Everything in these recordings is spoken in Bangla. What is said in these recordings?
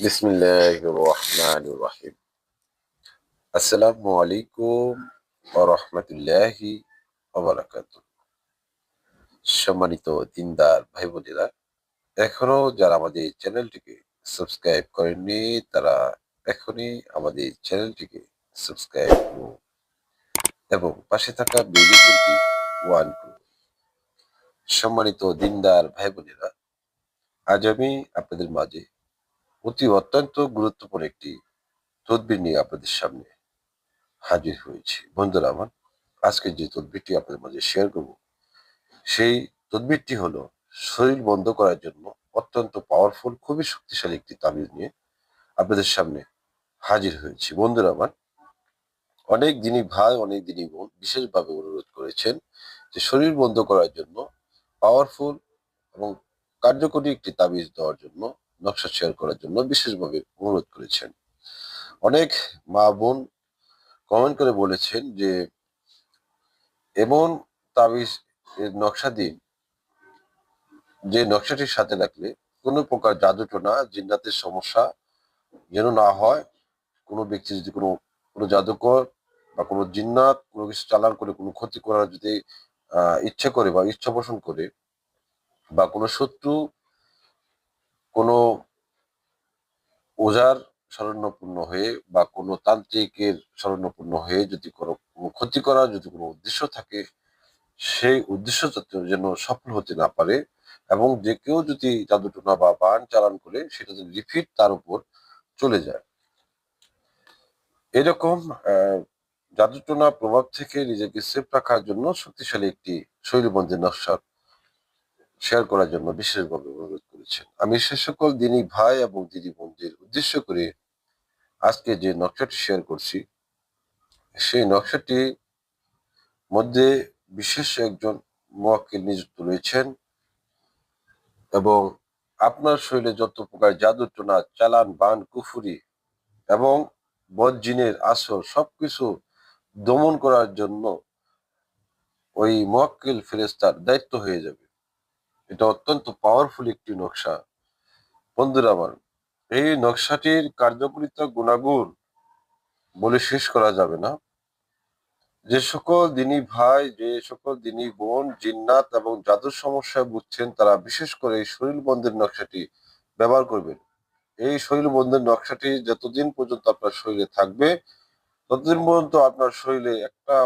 বিসমিল্লাহ রহমান রাহিম আসসালামু আলাইকুম রহমতুল্লাহি ওবরাকাত সম্মানিত দিনদার ভাই বোনেরা, এখনও যারা আমাদের চ্যানেলটিকে সাবস্ক্রাইব করেননি, তারা এখনই আমাদের চ্যানেলটিকে সাবস্ক্রাইব করুন এবং পাশে থাকা বেলিকনটি ওয়ান করুন। সম্মানিত দিনদার ভাই বোনেরা, আজ আমি আপনাদের মাঝে অতি অত্যন্ত গুরুত্বপূর্ণ একটি তদবির নিয়ে আপনাদের সামনে হাজির হয়েছি। বন্ধুরা আমার, আজকে যে তদবিরটি আপনাদের মাঝে শেয়ার করব, সেই তদবিরটি হলো শরীর বন্ধ করার জন্য অত্যন্ত পাওয়ারফুল খুবই শক্তিশালী একটি তাবিজ নিয়ে আপনাদের সামনে হাজির হয়েছি। বন্ধুরা আমার, অনেক দিনই ভাই, অনেক দিনই বোন বিশেষভাবে অনুরোধ করেছেন যে শরীর বন্ধ করার জন্য পাওয়ারফুল এবং কার্যকরী একটি তাবিজ দেওয়ার জন্য নকশা শেয়ার করার জন্য বিশেষভাবে অনুরোধ করেছেন। অনেক মা বোন কমেন্ট করে বলেছেন যে, এমন তাবিজ নকশা দিন, যে নকশাটির সাথে রাখলে কোনো প্রকার জাদু টোনা, জিন্নাতের সমস্যা যেন না হয়। কোনো ব্যক্তি যদি কোনো কোনো জাদুকর বা কোনো জিন্নাত কোনো কিছু চালান করে, কোনো ক্ষতি করার যদি ইচ্ছে করে বা ইচ্ছা পোষণ করে বা কোনো শত্রু কোনো ওজার শরণ্যপূর্ণ হয়ে বা কোনো তান্ত্রিকের শরণ্যপূর্ণ হয়ে যদি কোনো ক্ষতি করার যদি কোনো উদ্দেশ্য থাকে, সেই উদ্দেশ্য যেন সফল হতে না পারে এবং যে কেউ যদি জাদুটোনা বা বান চালান করে, সেটা যদি রিপিট তার উপর চলে যায়। এরকম জাদুটোনা প্রভাব থেকে নিজেকে সেফ রাখার জন্য শক্তিশালী একটি শৈলবন্ধের নকশা শেয়ার করার জন্য বিশেষভাবে অনুরোধ করেছেন আমি সে সকল দিনী ভাই এবং দিদি বোনদের উদ্দেশ্য করে আজকে যে নকশাটি শেয়ার করছি, সেই নকশাটি মধ্যে বিশেষ একজন মোয়াক্কিল নিযুক্ত রয়েছেন এবং আপনার শরীরে যত প্রকার জাদু টোনা, চালান, বান, কুফুরি এবং বজ্জিনের আসর সবকিছু দমন করার জন্য ওই মোয়াক্কিল ফেরেস্তার দায়িত্ব হয়ে যাবে। এটা অত্যন্ত পাওয়ারফুল একটি নকশা। বন্ধুরা আমার, এই নকশাটির কার্যকরিতা গুণাগুণ বলে শেষ করা যাবে না। যে সকল দিনী ভাই, যে সকল দিনী বোন, জিন্নাত এবং জাদুর সমস্যায় বুঝছেন তারা বিশেষ করে এই শরীর বন্ধের নকশাটি ব্যবহার করবেন। এই শরীর বন্ধের নকশাটি যতদিন পর্যন্ত আপনার শরীরে থাকবে, ততদিন পর্যন্ত আপনার শরীরে একটা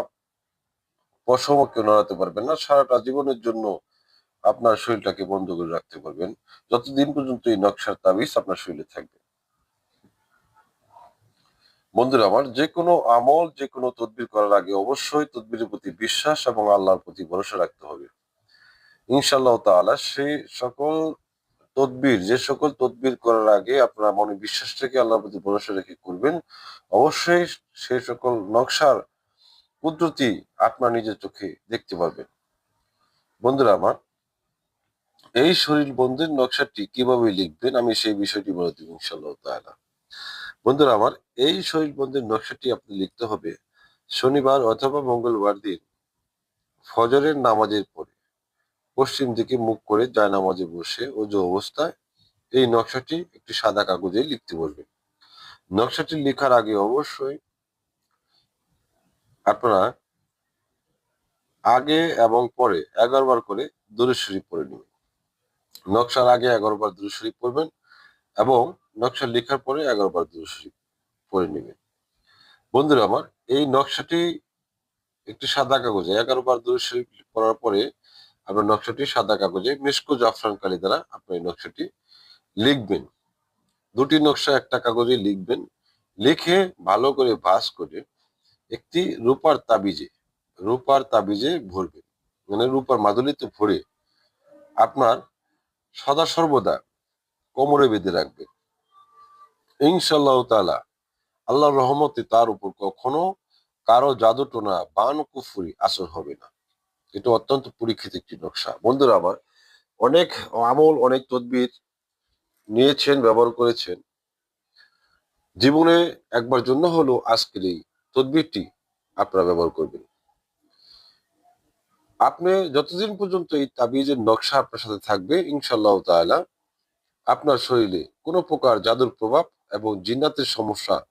পশমও কেউ নড়াতে পারবেন না। সারাটা জীবনের জন্য আপনার শরীরটাকে বন্ধ করে রাখতে পারবেন। যতদিন পর্যন্ত এই নকশার তাবিজ আপনার শরীরে থাকবে। বন্ধুরা, আমার যে কোনো আমল যে কোনো তদবির করার আগে অবশ্যই তদবিরের প্রতি বিশ্বাস এবং আল্লাহর প্রতি ভরসা রাখতে হবে। ইনশাল্লাহ তাআলা সেই সকল তদবির, যে সকল তদবির করার আগে আপনার মনে বিশ্বাস রেখে আল্লাহর প্রতি ভরসা রেখে করবেন, অবশ্যই সে সকল নকশার কুদরতি আপনার নিজের চোখে দেখতে পারবেন। বন্ধুরা, আমার এই শরীর বন্ধের নকশাটি কীভাবে লিখবেন আমি সেই বিষয়টি বলে দিব ইনশাল্লাহ বন্ধুরা, আমার এই শরীর বন্ধের নকশাটি আপনি লিখতে হবে শনিবার অথবা মঙ্গলবার দিন ফজরের নামাজের পরে। পশ্চিম দিকে মুখ করে যায় নামাজে বসে ও যে অবস্থায় এই নকশাটি একটি সাদা কাগজে লিখতে বলবেন নকশাটি লেখার আগে অবশ্যই আপনারা আগে এবং পরে এগারো বার করে দরুদ শরীফ পড়ে নেবেন। নকশার আগে এগারো বার দরুদ শরীফ পড়বেন এবং নকশা লেখার পরে এগারো বার দরুদ শরীফ পড়ে নেবেন। বন্ধুরা আমার, এই নকশাটি একটি সাদা কাগজে এগারো বার দরুদ শরীফ পড়ার পরে আপনার নকশাটি সাদা কাগজে মেসকো জাফরান কালি দ্বারা আপনি এই নকশাটি লিখবেন। দুটি নকশা একটা কাগজে লিখবেন, লিখে ভালো করে ভাস করে একটি রূপার তাবিজে রূপার তাবিজে ভরবেন। মানে রূপার মাদুলিতে ভরে আপনার সদা সর্বদা কোমরে বেঁধে রাখবেন ইনশাল্লাহ তাআলা আল্লাহর রহমতে তার উপর কখনো কারও জাদু টোনা বান কুফুরি আসর হবে না। এটা অত্যন্ত পরীক্ষিত একটি নকশা। বন্ধুরা আমার, অনেক আমল, অনেক তদবির নিয়েছেন, ব্যবহার করেছেন। জীবনে একবার জন্য হলো আজকের এই তদবিরটি আপনারা ব্যবহার করবেন। আপনি যতদিন পর্যন্ত এই তাবিজের নকশা আপনার সাথে থাকবে ইনশাল্লাহ তাআলা আপনার শরীরে কোনো প্রকার জাদুর প্রভাব এবং জিন্নাতের সমস্যা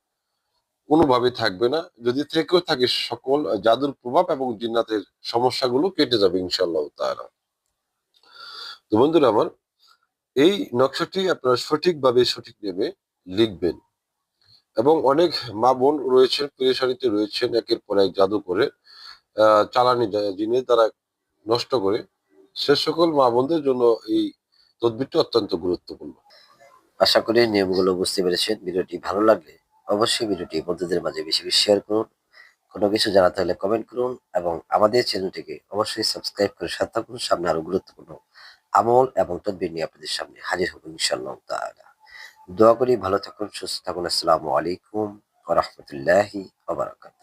কোনোভাবে থাকবে না। যদি থেকেও থাকে সকল জাদুর প্রভাব এবং জিন্নাতের সমস্যাগুলো কেটে যাবে ইনশাল্লাহ তাআলা। তো বন্ধুরা আমার, এই নকশাটি আপনারা সঠিকভাবে সঠিক নেবে, লিখবেন। এবং অনেক মা বোন রয়েছেন, পেরেশানিতে রয়েছেন, একের পর এক জাদু করে। চালানি জিনিস তারা নষ্ট করে। সে সকল মা বোনদের জন্য এই তদবিরটি অত্যন্ত গুরুত্বপূর্ণ। আশা করি নিয়মগুলো বুঝতে পেরেছেন। ভিডিওটি ভালো লাগলে অবশ্যই ভিডিওটি বন্ধুদের মাঝে বেশি বেশি শেয়ার করুন। কোনো কিছু জানাতে হলে কমেন্ট করুন এবং আমাদের চ্যানেলটিকে অবশ্যই সাবস্ক্রাইব করে সাথে থাকুন। সামনে আরও গুরুত্বপূর্ণ আমল এবং তদবির নিয়ে আপনাদের সামনে হাজির হব ইনশাল্লাহ তাআলা। দোয়া করি ভালো থাকুন, সুস্থ থাকুন। আসসালামু আলাইকুম ওয়া রাহমাতুল্লাহি ওয়া বারাকাতুহু।